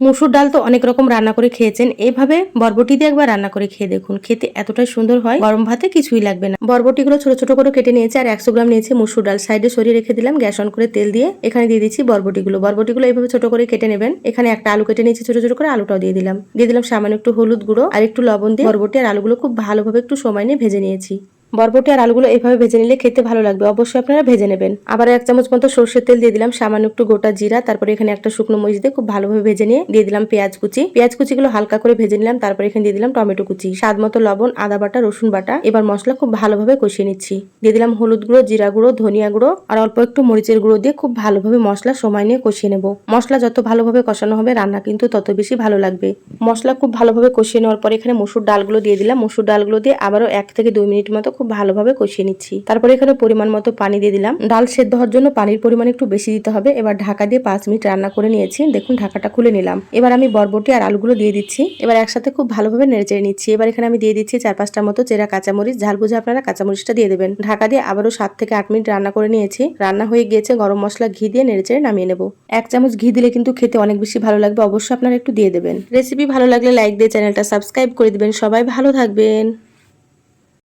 মুসুর ডাল তো অনেক রকম রান্না করে খেয়েছেন। এইভাবে বরবটি দিয়ে একবার রান্না করে খেয়ে দেখুন। খেতে এতটাই সুন্দর হয়, গরম ভাতে কিছুই লাগবে না। বরবটিগুলো ছোট ছোট করে কেটে নিয়েছি আর একশো গ্রাম নিয়েছি মুসুর ডাল। সাইডে সরিয়ে রেখে দিলাম, গ্যাস অন করে তেল দিয়ে এখানে দিয়ে দিচ্ছি বরবটিগুলো। বরবটিগুলো এইভাবে ছোট করে কেটে নেবেন। এখানে একটা আলু কেটে নিয়েছি, ছোট ছোট করে আলুটাও দিয়ে দিলাম। দিয়ে দিলাম সামান্য একটু হলুদ গুঁড়ো আর একটু লবণ দিয়ে বরবটি আর আলুগুলো খুব ভালোভাবে একটু সময় নিয়ে ভেজে নিয়েছি। বরবটি আর আলুগুলো এভাবে ভেজে নিলে খেতে ভালো লাগবে। অবশ্যই আপনারা ভেজে নেবেন। আবার এক চামচ মতো সর্ষের তেল দিয়ে দিলাম, সামান্য একটু গোটা জিরা, তারপরে এখানে একটা শুকনো মরিচ দিয়ে খুব ভালোভাবে ভেজে নিয়ে দিয়ে দিলাম পেঁয়াজ কুচি। পেঁয়াজ কুচিগুলো হালকা করে ভেজে নিলাম, তারপরে এখানে দিয়ে দিলাম টমেটো কুচি। স্বাদ মতো লবণ, আদা বাটা, রসুন বাটা। এবার মশলা খুব ভালোভাবে কষিয়ে নিচ্ছি। দিয়ে দিলাম হলুদ গুঁড়ো, জিরা গুঁড়ো, ধনিয়া গুঁড়ো আর অল্প একটু মরিচের গুঁড়ো দিয়ে খুব ভালোভাবে মশলা সময় নিয়ে কষিয়ে নেব। মশলা যত ভালোভাবে কষানো হবে, রান্না কিন্তু তত বেশি ভালো লাগবে। মশলা খুব ভালোভাবে কষিয়ে নেওয়ার পর এখানে মসুর ডালগুলো দিয়ে দিলাম। মসুর ডালগুলো দিয়ে আবারও এক থেকে দুই মিনিট মতো খুব ভালোভাবে কষিয়ে নিচ্ছি। তারপরে এখানে পরিমাণ মতো পানি দিয়ে দিলাম। ডাল সেদ্ধ হওয়ার জন্য পানির পরিমাণ একটু বেশি দিতে হবে। এবার ঢাকা দিয়ে পাঁচ মিনিট রান্না করে নিয়েছি। দেখুন, ঢাকাটা খুলে নিলাম। এবার আমি বরবটি আর আলুগুলো দিয়ে দিচ্ছি। এবার একসাথে খুব ভালোভাবে নেড়ে চেড়ে নিচ্ছি। এবার এখানে আমি দিয়ে দিচ্ছি চার পাঁচটার মতো চেরা কাঁচামরিচ। ঝাল বুঝে আপনারা কাঁচামরিচটা দিয়ে দেবেন। ঢাকা দিয়ে আবারও সাত থেকে আট মিনিট রান্না করে নিয়েছি। রান্না হয়ে গিয়েছে, গরম মশলা, ঘি দিয়ে নেড়ে চেড়ে নামিয়ে নেব। এক চামচ ঘি দিলে কিন্তু খেতে অনেক বেশি ভালো লাগবে। অবশ্যই আপনারা একটু দিয়ে দেবেন। রেসিপি ভালো লাগলে লাইক দিয়ে চ্যানেলটা সাবস্ক্রাইব করে দিবেন। সবাই ভালো থাকবেন।